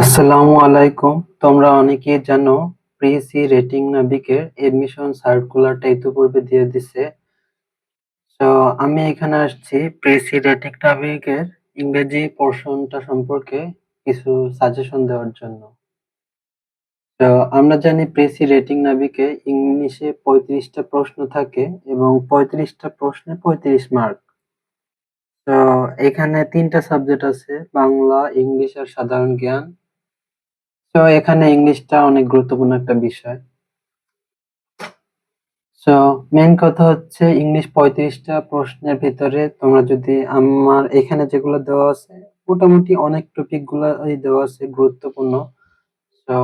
আসসালামু আলাইকুম। তোমরা অনেকেই জানো প্রিসি রেটিং নাবিকের এডমিশন সার্কুলারটা ইতিপূর্বে দিয়ে দিছে। তো আমি এখানে আসছি প্রিসি রেটিং নাবিকের ইংরেজি পোর্শনটা সম্পর্কে কিছু সাজেশন দেওয়ার জন্য। তো আমরা জানি প্রেসি রেটিং নাবিকে ইংলিশে পঁয়ত্রিশটা প্রশ্ন থাকে এবং পঁয়ত্রিশটা প্রশ্নে পঁয়ত্রিশ মার্ক তো এখানে তিনটা সাবজেক্ট আছে, বাংলা, ইংলিশ আর সাধারণ জ্ঞান। তো এখানে ইংলিশটা অনেক গুরুত্বপূর্ণ একটা বিষয়। সো মেন কথা হচ্ছে ইংলিশ পঁয়ত্রিশটা প্রশ্নের ভিতরে তোমরা যদি আমার এখানে যেগুলো দেওয়া আছে, মোটামুটি অনেক টপিকগুলো দেওয়া আছে গুরুত্বপূর্ণ। তো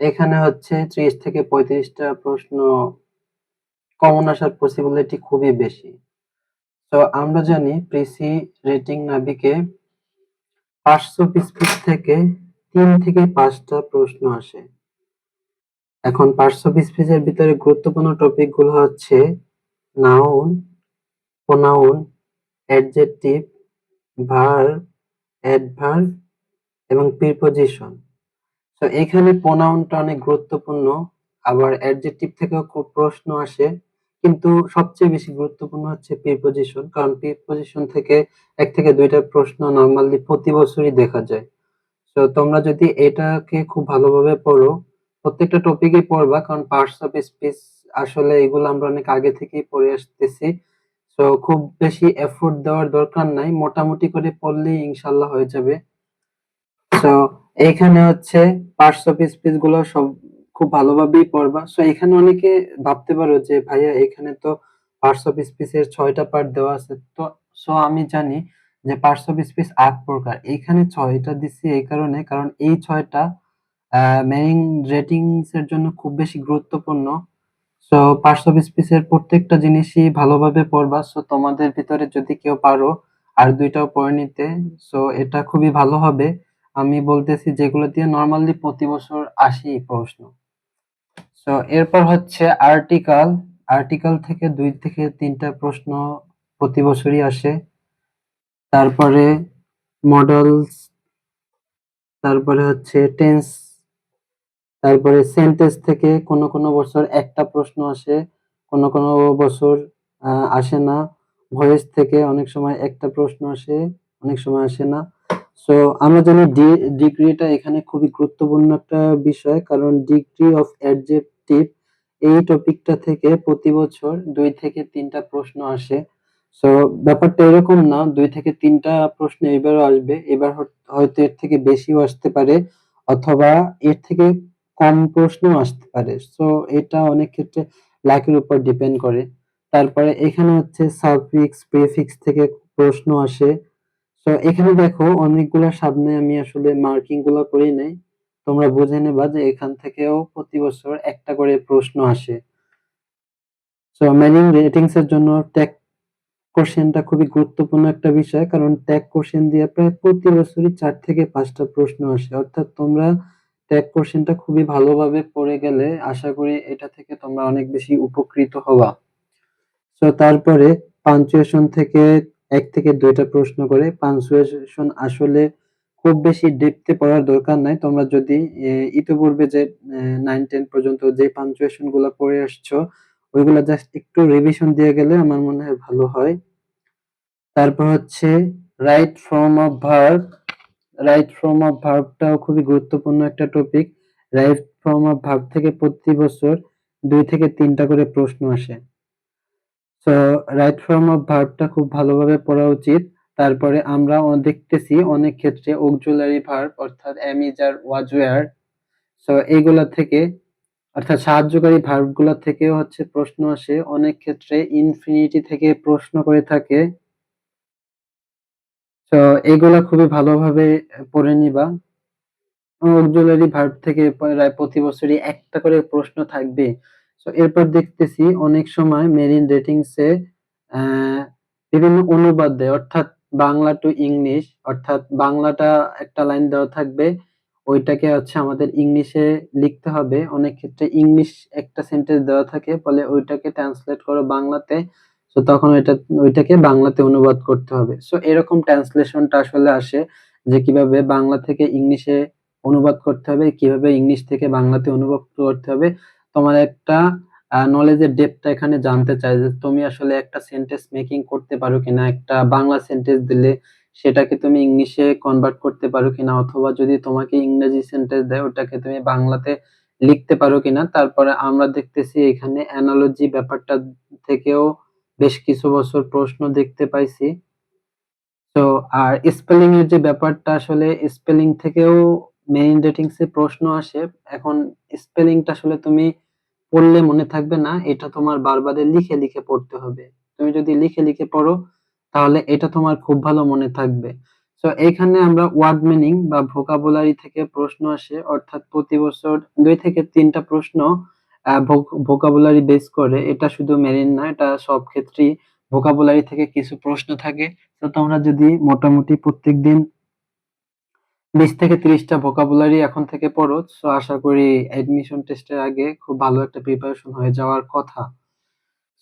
এখানে হচ্ছে ত্রিশ থেকে পঁয়ত্রিশটা প্রশ্ন কমন আসার পসিবিলিটি খুবই বেশি। তো আমরা জানি প্রেসি রেটিং নাবিকে পাঁচশো পিস পিস থেকে তিন থেকে পাঁচটা প্রশ্ন আসে। এখন পাঁচশো পিস পিসের ভিতরে গুরুত্বপূর্ণ টপিকগুলো হচ্ছে noun pronoun adjective verb adverb এবং প্রিপজিশন তো এখানে প্রোনাউনটা অনেক গুরুত্বপূর্ণ, আবার অ্যাডজেক্টিভ থেকেও প্রশ্ন আসে, কিন্তু সবচেয়ে বেশি গুরুত্বপূর্ণ হচ্ছে প্রিপজিশন কারণ প্রিপজিশন থেকে এক থেকে দুইটা প্রশ্ন নর্মালি প্রতি বছরই দেখা যায়। তো তোমরা যদি এটাকে খুব ভালোভাবে পড়ো, প্রত্যেকটা টপিকই পড়বা, কারণ পার্টস অফ স্পিচ আসলে এগুলো আমরা অনেক আগে থেকেই পড়ে আসতেছি। তো খুব বেশি এফোর্ট দেওয়ার দরকার নাই, মোটামুটি করে পড়লেই ইনশাল্লাহ হয়ে যাবে। তো এখানে হচ্ছে পার্টস অফ স্পিচগুলো সব খুব ভালোভাবেই পড়বা। সো এখানে অনেকে ভাবতে পারো যে, ভাইয়া, এখানে তো পার্টস অফ স্পিচ এর ছয়টা পার্ট দেওয়া আছে। তো সো আমি জানি যে পার্টস অফ স্পিচ আট প্রকার। এখানে ছয়টা দিচ্ছি এই কারণে, কারণ এই ছয়টা মেইন রেটিংস এর জন্য খুব বেশি গুরুত্বপূর্ণ। সো পার্টস অফ স্পিচ এর প্রত্যেকটা জিনিসই ভালোভাবে পড়বা। সো তোমাদের ভিতরে যদি কেউ পারো আর দুইটাও পড়ে নিতে সো এটা খুবই ভালো হবে। আমি বলতেছি যেগুলো দিয়ে নর্মালি প্রতি বছর আসি প্রশ্ন। সো এরপর হচ্ছে আর্টিকেল আর্টিকেল থেকে দুই থেকে তিনটা প্রশ্ন প্রতি বছরই আসে। তারপরে মডেলস তারপরে হচ্ছে টেন্স তারপরে সেন্টেন্স থেকে কোনো কোনো বছর একটা প্রশ্ন আসে, কোনো কোনো বছর আসে না। ভয়েস থেকে অনেক সময় একটা প্রশ্ন আসে, অনেক সময় আসে না। সো আমরা জানি ডিগ্রিটা এখানে খুবই গুরুত্বপূর্ণ একটা বিষয়, কারণ ডিগ্রি অফ অ্যাডজেক্টিভ এই টপিকটা থেকে প্রতি বছর দুই থেকে তিনটা প্রশ্ন আসে। সো ব্যাপারটা এরকম না, দুই থেকে তিনটা প্রশ্ন এবারও আসবে। এবার হয়তো এর থেকে বেশিও আসতে পারে, অথবা এর থেকে কম প্রশ্ন আসতে পারে। সো এটা অনেক ক্ষেত্রে লাকের উপর ডিপেন্ড করে। তারপরে এখানে হচ্ছে সাবফিক্স প্রিফিক্স থেকে প্রশ্ন আসে। তো এখানে দেখো, অনেকগুলো সামনে আমি আসলে মার্কিংগুলো করি নাই। তোমরা বুঝে নেবা যে এখান থেকেও প্রতি বছর একটা করে প্রশ্ন আসে। সো ম্যানিং রেটিংস এর জন্য ট্যাগ কোশ্চেনটা খুবই গুরুত্বপূর্ণ একটা বিষয়, কারণ ট্যাগ কোশ্চেন দিয়ে প্রায় প্রতি বছরই চার থেকে পাঁচটা প্রশ্ন আসে। অর্থাৎ তোমরা ট্যাগ কোশ্চেনটা খুবই ভালোভাবে পড়ে গেলে আশা করি এটা থেকে তোমরা অনেক বেশি উপকৃত হবা। তো তারপরে পাঞ্চুয়েশন থেকে এক থেকে দুইটা প্রশ্ন করে। পাঞ্চুয়েশন আসলে খুব বেশি ডেপথে পড়ার দরকার নাই। তোমরা যদি ইতিপূর্বে যে নাইন টেন পর্যন্ত যে পাঞ্চুয়েশনগুলো পড়ে আসছো ওইগুলো জাস্ট একটু রিভিশন দিয়ে গেলে আমার মনে হয় ভালো হয়। তারপর হচ্ছে right form of verb right form of ভার্বটাও খুবই গুরুত্বপূর্ণ একটা topic right form of verb থেকে প্রতি বছর দুই থেকে তিনটা করে প্রশ্ন আসে। তো রাইট ফর্ম অফ ভার্বটা খুব ভালোভাবে পড়া উচিত। তারপরে আমরা দেখতেছি অনেক ক্ষেত্রে অক্সিলারি ভার্ব অর্থাৎ am is are was were so এইগুলা থেকে অর্থাৎ সাহায্যকারী ভার্বগুলা থেকেও হচ্ছে প্রশ্ন আসে। অনেক ক্ষেত্রে ইনফিনিটি থেকে প্রশ্ন করে থাকে। তো এগুলা খুবই ভালোভাবে পড়ে নিবা। অক্সিলারি ভার্ব থেকে প্রায় প্রতি বছরই একটা করে প্রশ্ন থাকবে। তো এরপর দেখতেছি অনেক সময় মেরিন রেটিংসে বিভিন্ন অনুবাদ দেয় অর্থাৎ বাংলা টু ইংলিশ অর্থাৎ বাংলাটা একটা লাইন দেওয়া থাকবে। ওইটাকে হচ্ছে আমাদের ইংলিশে লিখতে হবে। অনেক ক্ষেত্রে ইংলিশ একটা সেন্টেন্স দেওয়া থাকে, ফলে ওইটাকে ট্রান্সলেট করো বাংলাতে। তো তখন ওইটা, ওইটাকে বাংলাতে অনুবাদ করতে হবে। সো এরকম ট্রান্সলেশনটা আসলে আসে যে কীভাবে বাংলা থেকে ইংলিশে অনুবাদ করতে হবে, কীভাবে ইংলিশ থেকে বাংলাতে অনুবাদ করতে হবে। তোমার একটা নলেজের ডেপটা এখানে জানতে চাই যে তুমি আসলে একটা সেন্টেন্স মেকিং করতে পারো কিনা? একটা বাংলা সেন্টেন্স দিলে সেটাকে তুমি ইংলিশে কনভার্ট করতে পারো কিনা, অথবা যদি তোমাকে ইংরেজি সেন্টেন্স দেয়, ওটাকে তুমি বাংলাতে লিখতে পারো কিনা। তারপরে আমরা দেখতেছি এখানে অ্যানালজি ব্যাপারটা থেকেও বেশ কিছু বছর প্রশ্ন দেখতে পাইছি। তো আর স্পেলিং এর যে ব্যাপারটা, আসলে স্পেলিং থেকেও মেইন রেটিংসে প্রশ্ন আসে। এখন স্পেলিংটা আসলে তুমি পড়লে মনে থাকবে না, এটা তোমার বারবারে লিখে লিখে পড়তে হবে। তুমি যদি লিখে লিখে পড়ো তাহলে এটা তোমার খুব ভালো মনে থাকবে। তো এখানে আমরা ওয়ার্ড মিনিং বা ভোকাবুলারি থেকে প্রশ্ন আসে, অর্থাৎ প্রতি বছর দুই থেকে তিনটা প্রশ্ন ভোকাবুলারি বেস করে। এটা শুধু মেরিন না, এটা সব ক্ষেত্রেই ভোকাবুলারি থেকে কিছু প্রশ্ন থাকে। তো তোমরা যদি মোটামুটি প্রত্যেকদিন বিশ থেকে ত্রিশটা ভোকাবুলারি এখন থেকে পড়ো তো আশা করি এডমিশন টেস্টের আগে খুব ভালো একটা প্রিপারেশন হয়ে যাওয়ার কথা।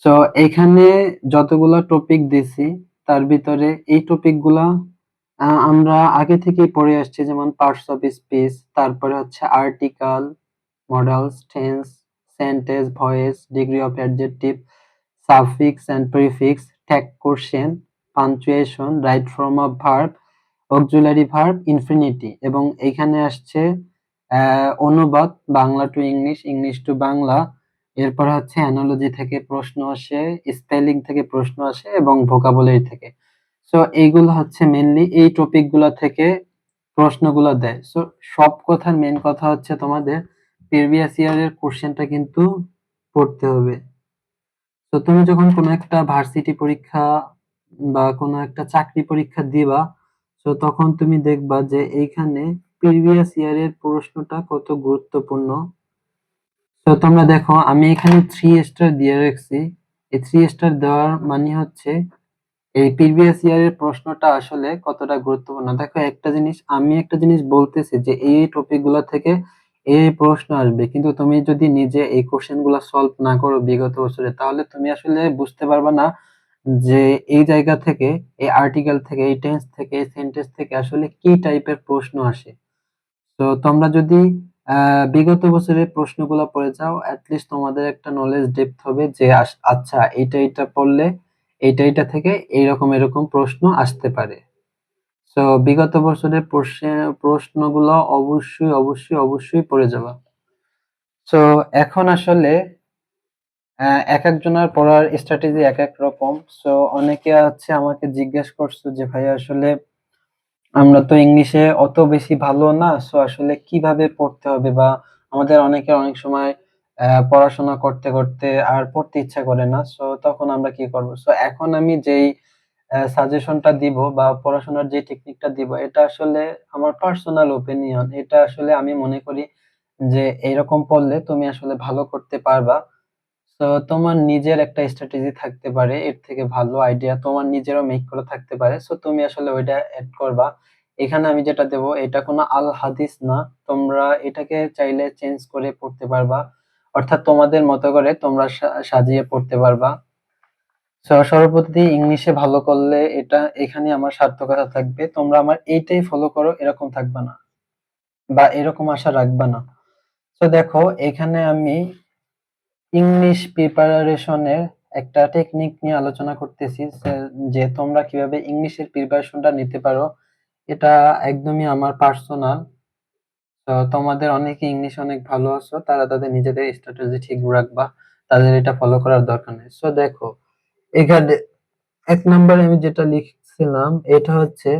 তো এখানে যতগুলো টপিক দিছি তার ভিতরে এই টপিকগুলা আমরা আগে থেকেই পড়ে আসছি, যেমন পার্টস অফ স্পিচ তারপরে হচ্ছে article modals tense sentence voice degree of adjective suffix and prefix tag question punctuation right form of verb auxiliary verb infinity এবং এখানে আসছে অনুবাদ, Bangla to English English to Bangla এরপর হচ্ছে অ্যানালজি থেকে প্রশ্ন আসে স্পেলিং থেকে প্রশ্ন আসে এবং ভোকাবুলারি থেকে। সো এইগুলো হচ্ছে মেনলি এই টপিকগুলো থেকে প্রশ্নগুলো দেয়। সো সব কথার মেন কথা হচ্ছে তোমাদের প্রিভিয়াস ইয়ারের কোশ্চেনটা কিন্তু পড়তে হবে। তো তুমি যখন কোনো একটা ভার্সিটি পরীক্ষা বা কোনো একটা চাকরি পরীক্ষা দিবা তো তখন তুমি দেখবা যে এইখানে প্রিভিয়াস ইয়ারের প্রশ্নটা কত গুরুত্বপূর্ণ। তো তোমরা দেখো, আমি এখানে থ্রি স্টার দিয়ে রাখছি। এই থ্রি স্টার দেওয়ার মানে হচ্ছে, এই প্রিভিয়াস ইয়ারের প্রশ্নটা আসলে কতটা গুরুত্বপূর্ণ? দেখো, একটা জিনিস, আমি একটা জিনিস বলতেছি যে, এই টপিকগুলো থেকে এই প্রশ্ন আসবে। কিন্তু তুমি যদি নিজে এই কোশ্চেনগুলা সলভ না করো বিগত বছরে, তাহলে তুমি আসলে বুঝতে পারবে না যে, এই জায়গা থেকে, এই আর্টিকেল থেকে, এই টেন্স থেকে, এই সেন্টেন্স থেকে আসলে কি টাইপের প্রশ্ন আসে। তো তোমরা যদি বিগত বছরের প্রশ্নগুলো পড়ে যাও অ্যাটলিস্ট তোমাদের একটা নলেজ ডেপথ হবে যে আচ্ছা এইটা এইটা পড়লে এইটা এইটা থেকে এইরকম এরকম প্রশ্ন আসতে পারে। তো বিগত বছরের প্রশ্ন, প্রশ্নগুলো অবশ্যই অবশ্যই অবশ্যই পড়ে যাবা। তো এখন আসলে এক একজনের পড়ার স্ট্র্যাটেজি এক এক রকম। সো অনেকে আছে আমাকে জিজ্ঞেস করছ যে ভাই আসলে আমরা তো ইংলিশে অত বেশি ভালো না সো আসলে কীভাবে পড়তে হবে বা আমাদের অনেকের অনেক সময় আহ, পড়াশোনা করতে করতে আর পড়তে ইচ্ছা করে না সো তখন আমরা কি করব? সো এখন আমি যেই সাজেশনটা দিব বা পড়াশোনার যে টেকনিকটা দিব এটা আসলে আমার পার্সোনাল ওপিনিয়ন এটা আসলে আমি মনে করি যে এরকম পড়লে তুমি আসলে ভালো করতে পারবা। তো তোমার নিজের একটা স্ট্র্যাটেজি থাকতে পারে, এর থেকে ভালো আইডিয়া তোমার নিজেরও মেক করা থাকতে পারে। সো তুমি আসলে ওইটা অ্যাড করবা। এখানে আমি যেটা দেব, এটা কোনো আল হাদিস না। তোমরা এটাকে চাইলে চেঞ্জ করে পড়তে পারবা। অর্থাৎ তোমাদের মতো করে তোমরা সা- সাজিয়ে পড়তে পারবা। সো সর্বপ্রতি ইংলিশে ভালো করলে এটা এখানে আমার সার্থকতা থাকবে। তোমরা আমার এইটাই ফলো করো, এরকম থাকবা না। বা এরকম আশা রাখবা না। তো দেখো, এখানে আমি ইংলিশ প্রিপারেশনের একটা টেকনিক নিয়ে আলোচনা করতেছি যে তোমরা কীভাবে ইংলিশের প্রিপারেশনটা নিতে পারো, এটা একদমই আমার পার্সোনাল তো তোমাদের অনেকে ইংলিশ অনেক ভালো আছো, তারা তাদের নিজেদের স্ট্র্যাটেজি ঠিক রাখবা, তাদের এটা ফলো করার দরকার নেই। সো দেখো, এখানে এক নম্বরে আমি যেটা লিখছিলাম, এটা হচ্ছে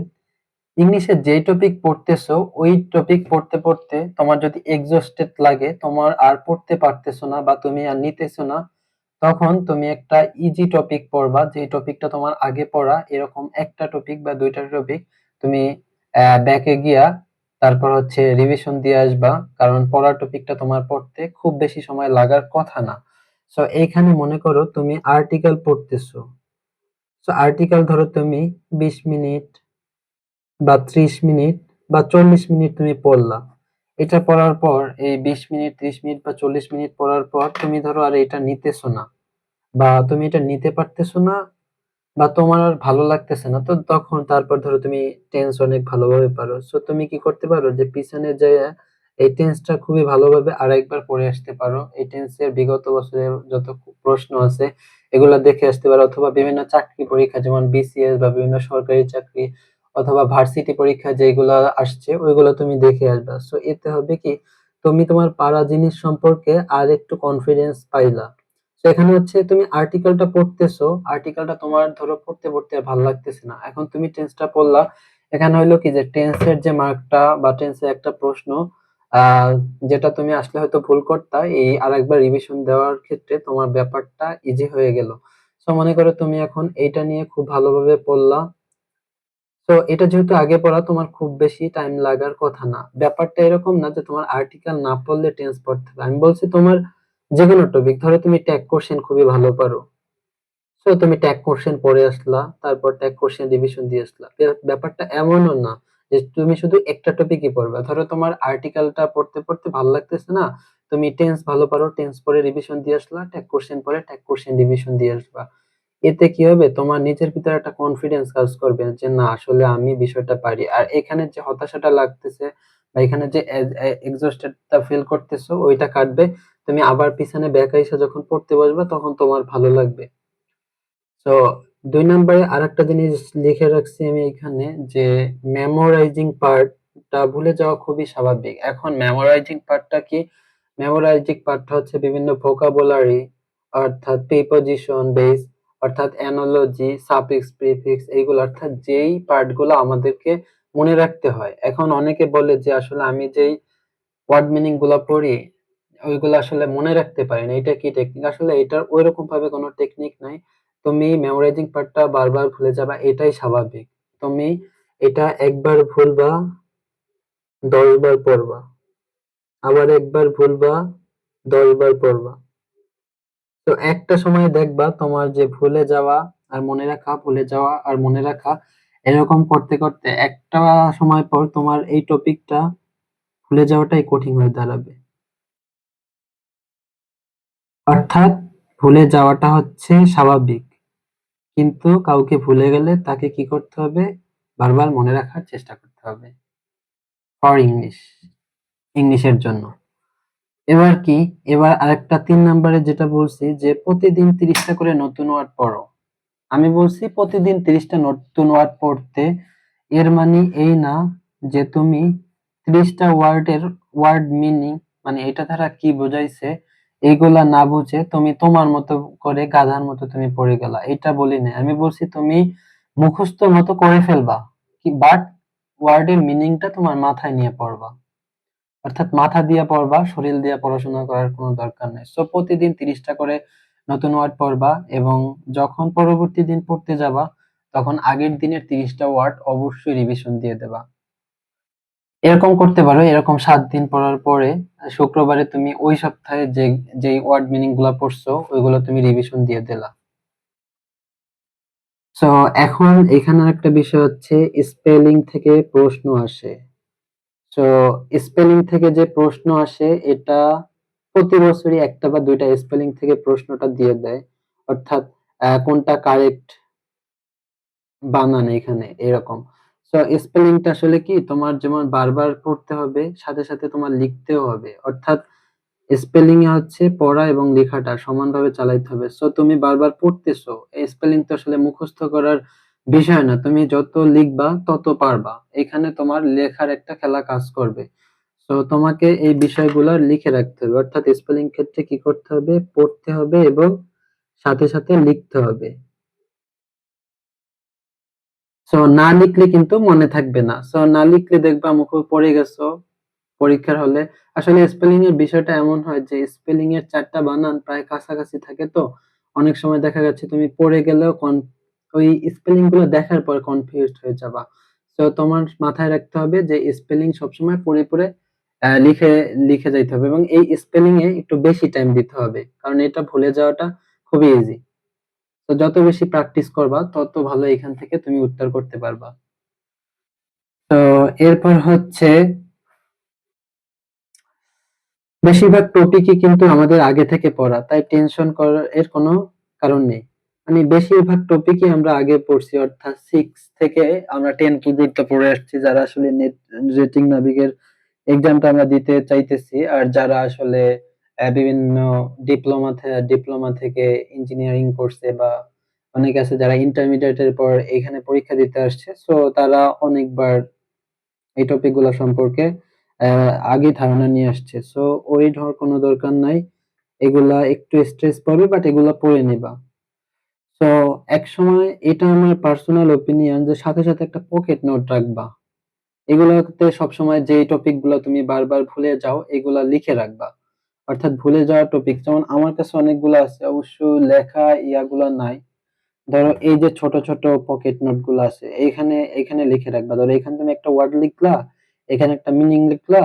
ইংলিশে যেই টপিক পড়তেছো, ওই টপিক পড়তে পড়তে তোমার যদি এক্সস্টেড লাগে, তোমার আর পড়তে পারতেছো না বা তুমি আর নিতেছো না, তখন তুমি একটা ইজি টপিক পড়বা। যে টপিকটা তোমার আগে পড়া, এরকম একটা টপিক বা দুইটা টপিক তুমি ব্যাকে গিয়া তারপর হচ্ছে রিভিশন দিয়ে আসবা। কারণ পড়ার টপিকটা তোমার পড়তে খুব বেশি সময় লাগার কথা না। সো এইখানে মনে করো তুমি আর্টিকেল পড়তেছো। সো আর্টিকেল ধরো তুমি বিশ মিনিট বা ত্রিশ মিনিট বা চল্লিশ মিনিট তুমি পড়লা। এটা পড়ার পর, এই বিশ মিনিট, ত্রিশ মিনিট বা চল্লিশ মিনিট পড়ার পর তুমি ধরো আর এটা নিতেছো না বা তুমি এটা নিতে পারতেছো না বা তোমার আর ভালো লাগতেছে না, তো তখন তারপর ধরো তুমি টেন্স অনেক ভালোভাবে পারো। সো তুমি কি করতে পারো যে পিছনে যে এই টেন্সটা খুবই ভালোভাবে আরেকবার পড়ে আসতে পারো। এই টেন্সের বিগত বছরের যত প্রশ্ন আছে, এগুলো দেখে আসতে পারো। অথবা বিভিন্ন চাকরি পরীক্ষা, যেমন বিসিএস বা বিভিন্ন সরকারি চাকরি অথবা ভার্সিটি পরীক্ষা যেগুলা আসছে, ওইগুলো তুমি দেখে আসবা। সো এতে হবে কি, তুমি তোমার পারা জিনিস সম্পর্কে আর একটু কনফিডেন্স পাইলা। তো এখানে হচ্ছে তুমি আর্টিকেলটা পড়তেছো আর্টিকেলটা তোমার ধরো পড়তে পড়তে আর ভালো লাগতেছে না। এখন তুমি টেন্সটা পড়লা, এখানে হইল কি যে টেন্সের যে মার্কটা বা টেন্সের একটা প্রশ্ন যেটা তুমি আসলে হয়তো ভুল করতা, এই আরেকবার রিভিশন দেওয়ার ক্ষেত্রে তোমার ব্যাপারটা ইজি হয়ে গেল। সো মনে করো তুমি এখন এইটা নিয়ে খুব ভালোভাবে পড়লা তো এটা যেহেতু আগে পড়া, তোমার খুব বেশি টাইম লাগার কথা না। ব্যাপারটা এরকম না যে তোমার আর্টিকেল না পড়লে টেন্স পড়তে হবে। আমি বলছি তোমার যে কোনো টপিক ধরো তুমি ট্যাগ কোশ্চেন খুবই ভালো পারো। সো তুমি ট্যাগ কোশ্চেন পড়ে আসলা, তারপর ট্যাগ কোশ্চেন রিভিশন দিয়ে আসলা। ব্যাপারটা এমনও না যে তুমি শুধু একটা টপিকই পড়বে। ধরো তোমার আর্টিকেলটা পড়তে পড়তে ভালো লাগতেছে না, তুমি টেন্স ভালো পারো টেন্স পরে রিভিশন দিয়ে আসলা ট্যাগ কোশ্চেন পরে ট্যাগ কোশ্চেন রিভিশন দিয়ে আসবা। এতে কি হবে? তোমার নিজের ভিতরে একটা কনফিডেন্স কাজ করবে যে, না, আসলে আমি বিষয়টা পারি। আর এখানে যে হতাশাটা লাগতেছে বা এখানে যে এক্সস্টেডটা ফিল করতেছো, ওইটা কাটবে। তুমি আবার পিছনে ব্যাক আইসা যখন পড়তে বসবে, তখন তোমার ভালো লাগবে। তো দুই নম্বরে আরেকটা জিনিস লিখে রাখছি আমি এখানে যে মেমোরাইজিং পার্টটা ভুলে যাওয়া খুবই স্বাভাবিক। এখন মেমোরাইজিং পার্টটা কি? মেমোরাইজিং পার্টটা হচ্ছে বিভিন্ন ভোকাবুলারি অর্থাৎ প্রিপজিশন বেস অর্থাৎ অ্যানোলজি, সাফিক্স, প্রিফিক্স এইগুলো, অর্থাৎ যেই পার্টগুলো আমাদেরকে মনে রাখতে হয়। এখন অনেকে বলে যে আসলে আমি যেই ওয়ার্ড মিনিংগুলো পড়ি, ওইগুলো আসলে মনে রাখতে পারি না। এটা কি টেকনিক আসলে এটার ওইরকম ভাবে কোনো টেকনিক নাই। তুমি মেমোরাইজিং পার্টটা বারবার ভুলে যাবা, এটাই স্বাভাবিক। তুমি এটা একবার ভুলবা দশ বার পড়বা। আবার একবার ভুলবা দশ বার পড়বা। তো একটা সময় দেখবা তোমার যে ভুলে যাওয়া আর মনে রাখা, ভুলে যাওয়া আর মনে রাখা, এরকম করতে করতে একটা সময় পর তোমার এই টপিকটা ভুলে যাওয়াটাই কঠিন হয়ে দাঁড়াবে। অর্থাৎ ভুলে যাওয়াটা হচ্ছে স্বাভাবিক। কিন্তু কাউকে ভুলে গেলে তাকে কি করতে হবে? বারবার মনে রাখার চেষ্টা করতে হবে। ফর ইংলিশ ইংলিশের জন্য। এবার কি? এবার আরেকটা তিন নম্বরে যেটা বলছি যে, প্রতিদিন তিরিশটা করে নতুন ওয়ার্ড পড়ো। আমি বলছি প্রতিদিন তিরিশটা নতুন ওয়ার্ড পড়তে, এর মানে এই না যে তুমি ত্রিশটা ওয়ার্ডের ওয়ার্ড মিনিং মানে এটা দ্বারা কি বোঝাইছে, এইগুলা না বুঝে তুমি তোমার মতো করে গাধার মতো তুমি পড়ে গেলা। এটা বলি না আমি বলছি তুমি মুখস্থ মতো করে ফেলবা, কি বাট ওয়ার্ডের মিনিংটা তোমার মাথায় নিয়ে পড়বা। অর্থাৎ মাথা দিয়ে পড়বা, শরীর দিয়ে পড়াশোনা করার কোনো দরকার নেই। সো প্রতিদিন তিরিশটা করে নতুন ওয়ার্ড পড়বা এবং যখন পরবর্তী দিন পড়তে যাবা, তখন আগের দিনের তিরিশটা ওয়ার্ড অবশ্যই রিভিশন দিয়ে দেবা। এরকম করতে পারো, এরকম সাত দিন পড়ার পরে শুক্রবারে তুমি ওই সপ্তাহে যে, যেই ওয়ার্ড মিনিংগুলা পড়ছো, ওইগুলো তুমি রিভিশন দিয়ে দিলা। সো এখন এখানে একটা বিষয় হচ্ছে স্পেলিং থেকে প্রশ্ন আসে। সো স্পেলিং থেকে যে প্রশ্ন আসে, এটা প্রতি বছরই একটা বা দুইটা স্পেলিং থেকে প্রশ্নটা দিয়ে দেয়। অর্থাৎ কোনটা কারেক্ট বানান এখানে, এরকম। সো স্পেলিংটা আসলে কি, তোমার যেমন বারবার পড়তে হবে, সাথে সাথে তোমার লিখতেও হবে। অর্থাৎ স্পেলিং এ হচ্ছে পড়া এবং লেখাটা সমানভাবে চালাইতে হবে। সো তুমি বারবার পড়তেছো স্পেলিং তো আসলে মুখস্থ করার বিষয় না, তুমি যত লিখবা, তত পারবা। এখানে তোমার লেখার একটা খেলা কাজ করবে। সো তোমাকে এই বিষয়গুলো লিখে রাখতে হবে। অর্থাৎ স্পেলিং ক্ষেত্রে কি করতে হবে? পড়তে হবে এবং সাথে সাথে লিখতে হবে। সো না লিখলে কিন্তু মনে থাকবে না। সো না লিখলে দেখবা মুখে পড়ে গেছো। পরীক্ষার হলে। আসলে স্পেলিং এর বিষয়টা এমন হয় যে স্পেলিং এর চারটা বানান প্রায় কাছাকাছি থাকে তো। অনেক সময় দেখা যাচ্ছে তুমি পড়ে গেলেও ওই স্পেলিংগুলো দেখার পর কনফিউজড হয়ে যাবা। তো তোমার মাথায় রাখতে হবে যে স্পেলিং সবসময় পড়ে পড়ে লিখে লিখে যাইতে হবে এবং এই স্পেলিং এ একটু বেশি টাইম দিতে হবে। কারণ এটা ভুলে যাওয়াটা খুবই ইজি তো যত বেশি প্র্যাকটিস করবা, তত ভালো এখান থেকে তুমি উত্তর করতে পারবা। তো এরপর হচ্ছে, বেশিরভাগ টপিকই কিন্তু আমাদের আগে থেকে পড়া, তাই টেনশন করার এর কোনো কারণ নেই। মানে বেশিরভাগ টপিকই আমরা আগে পড়ছি, অর্থাৎ সিক্স থেকে আমরা টেন পর্যন্ত পড়ে আসছি, যারা আসলে নেট রেটিং নাবিকের এক্সামটা আমরা দিতে চাইতেছি, আর যারা আসলে বিভিন্ন ডিপ্লোমা ডিপ্লোমা থেকে ইঞ্জিনিয়ারিং করছে বা অনেকে আছে যারা ইন্টারমিডিয়েটের পর এখানে পরীক্ষা দিতে আসছে সো তারা অনেকবার এই টপিকগুলো সম্পর্কে আগে ধারণা নিয়ে আসছে। সো ওই ধর কোনো দরকার নাই, এগুলা একটু স্ট্রেস পাবে বাট এগুলা পড়ে নিবা। তো এক সময় এটা আমার পার্সোনাল ওপিনিয়ন যে সাথে সাথে একটা পকেট নোট রাখবা। এগুলোতে সবসময় যেই টপিকগুলো তুমি বারবার ভুলে যাও, এগুলা লিখে রাখবা। অর্থাৎ ভুলে যাওয়া টপিক যেমন আমার কাছে অনেকগুলো আছে, অবশ্য লেখা ইয়াগুলা নাই। ধরো এই যে ছোট ছোট পকেট নোটগুলো আছে, এইখানে, এখানে লিখে রাখবা। ধরো এখানে তুমি একটা ওয়ার্ড লিখলা, এখানে একটা মিনিং লিখলা,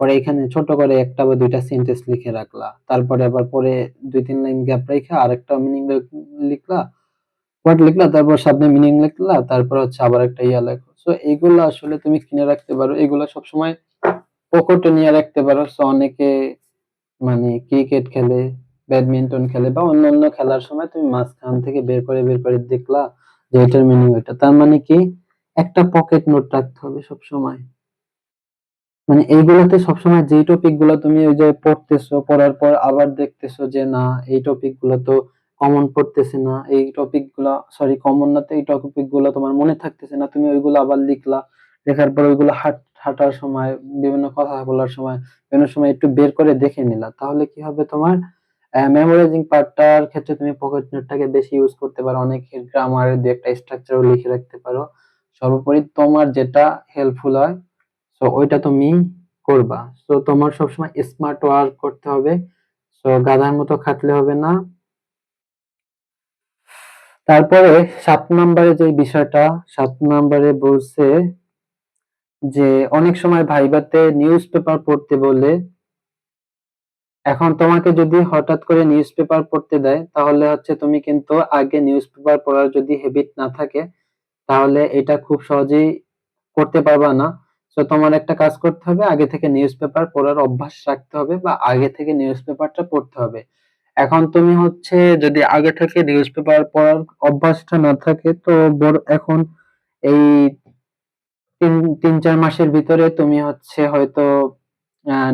পরে এখানে ছোট করে একটা বা দুইটা সেন্টেন্স লিখে রাখলা। তারপরে আবার পরে দুই তিন লাইন গ্যাপ রেখে আরেকটা মিনিং লিখলা ওয়ার্ড লিখলা, তারপর সামনে মিনিং লিখলা, তারপর হচ্ছে আবার একটা ইয়া লেখো। সো এগুলো আসলে তুমি কিনে রাখতে পারো। এগুলো সবসময় পকেটে নিয়ে রাখতে পারো। সো অনেকে মানে ক্রিকেট খেলে ব্যাডমিন্টন খেলে বা অন্যান্য খেলার সময় তুমি মাঝখান থেকে বের করে বের করে দেখলা যে এটার মিনিং ওইটা। তার মানে কি? একটা পকেট নোট রাখতে হবে সব সময় মানে এইগুলোতে সবসময় যেই টপিকগুলো তুমি ওই যে পড়তেছো, পড়ার পর আবার দেখতেছো যে না, এই টপিকগুলো তো কমন পড়তেছে না, এই টপিকগুলা সরি কমন না তো এই টপিকগুলো তোমার মনে থাকতেছে না, তুমি ওইগুলো আবার লিখলা, লেখার পর ওইগুলো হাট, হাঁটার সময়, বিভিন্ন কথা বলার সময়, বিভিন্ন সময় একটু বের করে দেখে নিলা, তাহলে কি হবে তোমার মেমোরাইজিং পার্টটার ক্ষেত্রে তুমি পকেট নোটটাকে বেশি ইউজ করতে পারো, অনেকের গ্রামারের দু একটা স্ট্রাকচারও লিখে রাখতে পারো, সর্বোপরি তোমার যেটা হেল্পফুল হয় সো ওইটা তুমি করবা সো তোমার সবসময় স্মার্ট ওয়ার্ক করতে হবে সো গাধার মতো খাটলে হবে না তারপরে সাত নম্বরে যে বিষয়টা, সাত নম্বরে বলছে যে, অনেক সময় ভাইবাতে নিউজ পেপার পড়তে বলে, এখন তোমাকে যদি হঠাৎ করে নিউজ পেপার পড়তে দেয়, তাহলে হচ্ছে তুমি কিন্তু আগে নিউজ পেপার পড়ার যদি হ্যাবিট না থাকে, তাহলে এটা খুব সহজেই করতে পারবা না। তো তোমার একটা কাজ করতে হবে, আগে থেকে নিউজ পেপার পড়ার অভ্যাস রাখতে হবে বা আগে থেকে নিউজ পেপারটা পড়তে হবে। এখন তুমি হচ্ছে যদি আগে থেকে নিউজ পেপার পড়ার অভ্যাসটা না থাকে, তো এখন এই তিন তিন, চার মাসের ভিতরে তুমি হচ্ছে হয়তো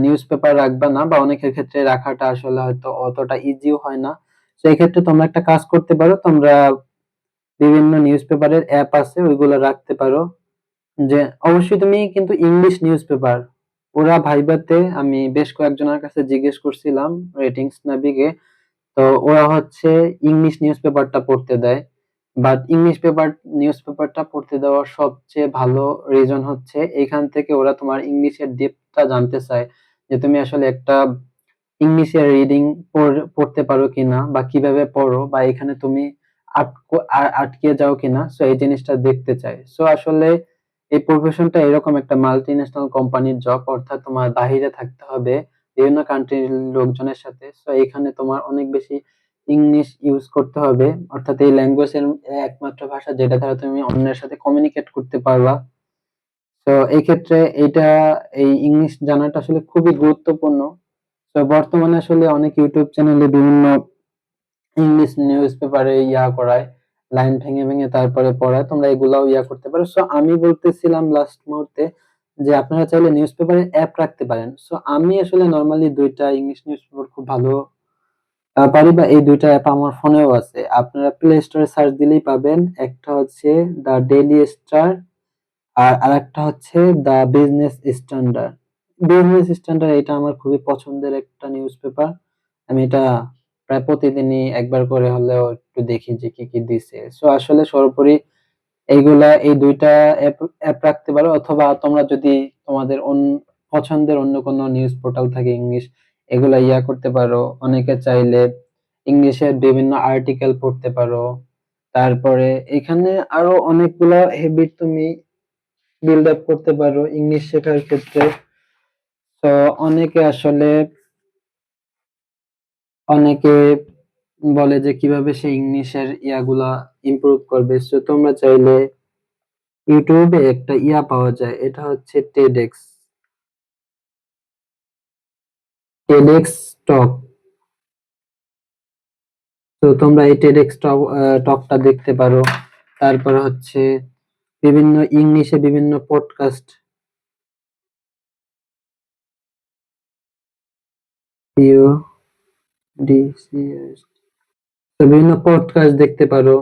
নিউজ পেপার রাখবা না বা অনেকের ক্ষেত্রে রাখাটা আসলে হয়তো অতটা ইজিও হয় না। তো এই ক্ষেত্রে তোমরা একটা কাজ করতে পারো, তোমরা বিভিন্ন নিউজ পেপারের অ্যাপ আছে, ওইগুলো রাখতে পারো। যে অবশ্যই তুমি কিন্তু ইংলিশ নিউজ পেপার ওরা ভাইবাতে আমি বেশ কয়েকজনের কাছে জিজ্ঞেস করছিলাম রেটিংস নাবিকে তো ওরা হচ্ছে ইংলিশ নিউজ পেপারটা পড়তে দেয়। বাট ইংলিশ পেপার নিউজ পেপারটা পড়তে দেওয়ার সবচেয়ে ভালো রিজন হচ্ছে এখান থেকে ওরা তোমার ইংলিশের ডেপথটা জানতে চায় যে তুমি আসলে একটা ইংলিশের রিডিং পড়তে পারো কিনা বা কীভাবে পড়ো বা এখানে তুমি আটকে যাও কিনা। সো এই জিনিসটা দেখতে চায়। সো আসলে এই প্রফেশনটা এরকম একটা মাল্টি ন্যাশনাল কোম্পানির জব অর্থাৎ তোমার বাহিরে থাকতে হবে। বিভিন্ন কান্ট্রির লোকজনের সাথে। সো এখানে তোমার অনেক বেশি ইংলিশ ইউজ করতে হবে। অর্থাৎ এই ল্যাঙ্গুয়েজের একমাত্র ভাষা যেটা দ্বারা তুমি অন্যের সাথে কমিউনিকেট করতে পারবা। তো এই ক্ষেত্রে এটা এই ইংলিশ জানাটা আসলে খুবই গুরুত্বপূর্ণ। তো বর্তমানে আসলে অনেক ইউটিউব চ্যানেলে বিভিন্ন ইংলিশ নিউজ পেপারে ইয়া করায় লাইন ভেঙে ভেঙে তারপরে পড়ায়, তোমরা এগুলাও ইয়া করতে পারো। সো আমি বলতেছিলাম লাস্ট মুহূর্তে যে আপনারা চাইলে নিউজ পেপারের অ্যাপ রাখতে পারেন। সো আমি আসলে নর্মালি দুইটা ইংলিশ নিউজ পেপার খুব ভালো পারি বা এই দুইটা অ্যাপ আমার ফোনেও আছে। আপনারা প্লে স্টোরে সার্চ দিলেই পাবেন। একটা হচ্ছে দ্য ডেইলি স্টার আর আরেকটা হচ্ছে the Business Standard Business Standard এটা আমার খুবই পছন্দের একটা নিউজ পেপার আমি এটা প্রায় প্রতিদিনই একবার করে হলেও একটু দেখি যে কি কি দিছে। সো আসলে সর্বোপরি এইগুলা, এই দুইটা অ্যাপ অ্যাপ রাখতে পারো। অথবা তোমরা যদি তোমাদের পছন্দের অন্য কোনো নিউজ পোর্টাল থাকে ইংলিশ এগুলা ইয়া করতে পারো। অনেকে চাইলে ইংলিশের বিভিন্ন আর্টিকেল পড়তে পারো। তারপরে এখানে আরও অনেকগুলা হেবিট তুমি বিল্ড আপ করতে পারো ইংলিশ শেখার ক্ষেত্রে। তো অনেকে আসলে, অনেকে বলে যে কীভাবে সে ইংলিশের ইয়াগুলা ইমপ্রুভ করবে। সো তোমরা চাইলে ইউটিউবে একটা ইয়া পাওয়া যায়, এটা হচ্ছে টেডেক্স টেডেক্স টক তো তোমরা এই টেডেক্স টকটা দেখতে পারো। তারপর হচ্ছে বিভিন্ন ইংলিশে বিভিন্ন পডকাস্ট PODCAST তো বিভিন্ন পডকাস্ট দেখতে পারো।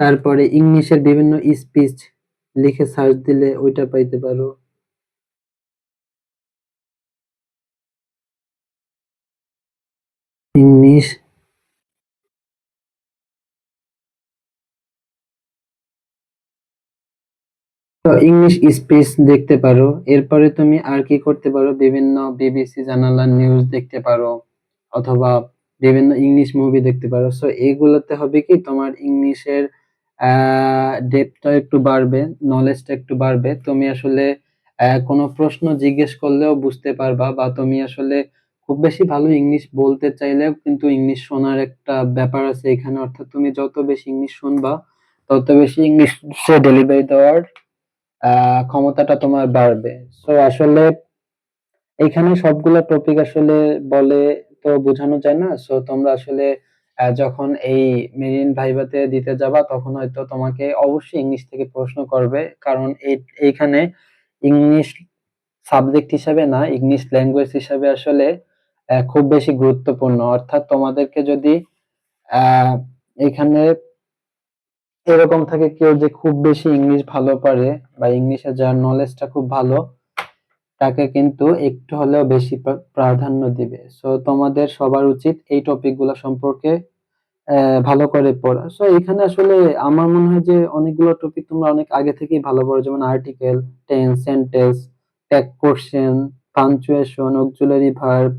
তারপরে ইংলিশের বিভিন্ন স্পিচ লিখে সার্চ দিলে ওইটা পাইতে পারো। ইংলিশ তো ইংলিশ স্পিচ দেখতে পারো। এরপরে তুমি আর কি করতে পারো বিভিন্ন বিবিসি জানালার নিউজ দেখতে পারো অথবা বিভিন্ন ইংলিশ মুভি দেখতে পারো। সো এগুলোতে হবে কি তোমার ইংলিশের আ ডেপথটা একটু বাড়বে, নলেজটা একটু বাড়বে। তুমি আসলে কোনো প্রশ্ন জিজ্ঞেস করলেও বুঝতে পারবা বা তুমি আসলে খুব বেশি ভালো ইংলিশ বলতে চাইলেও কিন্তু ইংলিশ শোনার একটা ব্যাপার আছে এখানে। অর্থাৎ তুমি যত বেশি ইংলিশ শুনবা, তত বেশি ইংলিশে ডেলিভারি দেওয়ার ক্ষমতাটা তোমার বাড়বে। সো আসলে এখানে সবগুলো টপিক আসলে বলে তো বোঝানো যায় না। সো তোমরা আসলে যখন এই মেরিন ভাইভাতে দিতে যাবা তখন হয়তো তোমাকে অবশ্যই ইংলিশ থেকে প্রশ্ন করবে। কারণ এই এইখানে ইংলিশ সাবজেক্ট হিসাবে না, ইংলিশ ল্যাঙ্গুয়েজ হিসাবে আসলে খুব বেশি গুরুত্বপূর্ণ। অর্থাৎ তোমাদেরকে যদি এখানে এরকম থাকে কেউ যে খুব বেশি ইংলিশ ভালো পারে বা ইংলিশে যার নলেজটা খুব ভালো, তাকে কিন্তু একটু হলেও বেশি প্রাধান্য দিবে। সো তোমাদের সবার উচিত এই টপিকগুলা সম্পর্কে ভালো করে পড়া। সো এখানে আসলে আমার মনে হয় যে অনেকগুলো টপিক তোমরা অনেক আগে থেকেই ভালো পড়ো। যেমন article, tense, sentence, tag question, punctuation auxiliary verb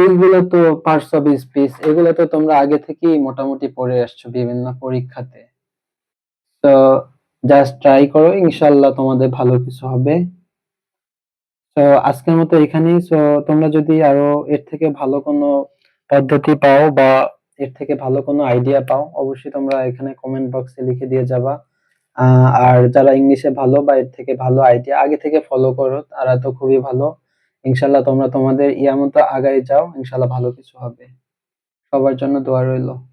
এইগুলো তো পার্টস অফ স্পিচ এগুলো তো তোমরা আগে থেকেই মোটামুটি পড়ে আসছো বিভিন্ন পরীক্ষাতে। তো জাস্ট ট্রাই করো ইনশাআল্লাহ তোমাদের ভালো কিছু হবে। তো আজকের মতো এখানেই। সো তোমরা যদি আরও এর থেকে ভালো কোনো পদ্ধতি পাও বা এর থেকে ভালো কোনো আইডিয়া পাও, অবশ্যই তোমরা এখানে কমেন্ট বক্সে লিখে দিয়ে যাবা। আর যারা ইংলিশে ভালো বা এর থেকে ভালো আইডিয়া আগে থেকে ফলো করো, তারা তো খুবই ভালো। ইনশাআল্লাহ তোমরা তোমাদের ইয়া মতো আগায় যাও। ইনশাআল্লাহ ভালো কিছু হবে। সবার জন্য দোয়া রইল।